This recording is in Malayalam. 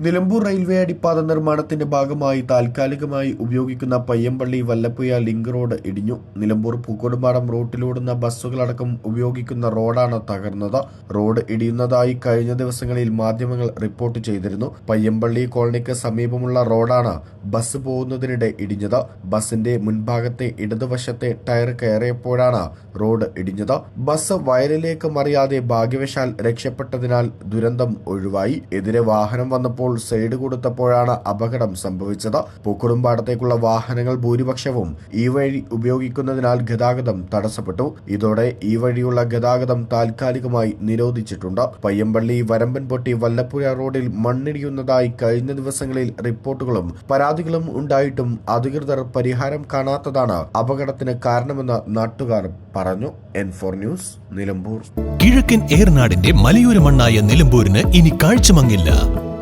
Nilambur railway അടിപ്പാത നിർമ്മാണത്തിന്റെ ഭാഗമായി താൽക്കാലികമായി ഉപയോഗിക്കുന്ന പയ്യമ്പള്ളി വല്ലപ്പുയ ലിങ്ക് റോഡ് ഇടിഞ്ഞു. നിലമ്പൂർ പൂക്കോടുംപാടം റൂട്ടിലോടുന്ന ബസ്സുകളടക്കം ഉപയോഗിക്കുന്ന റോഡാണ് തകർന്നത്. റോഡ് ഇടിയുന്നതായി കഴിഞ്ഞ ദിവസങ്ങളിൽ മാധ്യമങ്ങൾ റിപ്പോർട്ട് ചെയ്തിരുന്നു. പയ്യമ്പള്ളി കോളനിക്ക് സമീപമുള്ള റോഡാണ് ബസ് പോകുന്നതിനിടെ ഇടിഞ്ഞത്. ബസിന്റെ മുൻഭാഗത്തെ ഇടതുവശത്തെ ടയർ കയറിയപ്പോഴാണ് റോഡ് ഇടിഞ്ഞത്. ബസ് വയലിലേക്ക് മറിയാതെ ഭാഗ്യവശാൽ രക്ഷപ്പെട്ടതിനാൽ ദുരന്തം ഒഴിവായി. എതിരെ വാഹനം വന്നപ്പോൾ സൈഡ് കൊടുത്തപ്പോഴാണ് അപകടം സംഭവിച്ചത്. പൂക്കുറുമ്പാടത്തേക്കുള്ള വാഹനങ്ങൾ ഭൂരിപക്ഷവും ഈ വഴി ഉപയോഗിക്കുന്നതിനാൽ ഗതാഗതം തടസ്സപ്പെട്ടു. ഇതോടെ ഈ വഴിയുള്ള ഗതാഗതം താൽക്കാലികമായി നിരോധിച്ചിട്ടുണ്ട്. പയ്യമ്പള്ളി വരമ്പൻപൊട്ടി വല്ലപ്പുഴ റോഡിൽ മണ്ണിടിയുന്നതായി കഴിഞ്ഞ ദിവസങ്ങളിൽ റിപ്പോർട്ടുകളും പരാതികളും ഉണ്ടായിട്ടും അധികൃതർ പരിഹാരം കാണാത്തതാണ് അപകടത്തിന് കാരണമെന്ന് നാട്ടുകാർ പറഞ്ഞു. N four news Nilambur. കിഴക്കൻ ഏർനാടിന്റെ മലയോര മണ്ണായ നിലമ്പൂരിന് ഇനി കാഴ്ചമങ്ങില്ല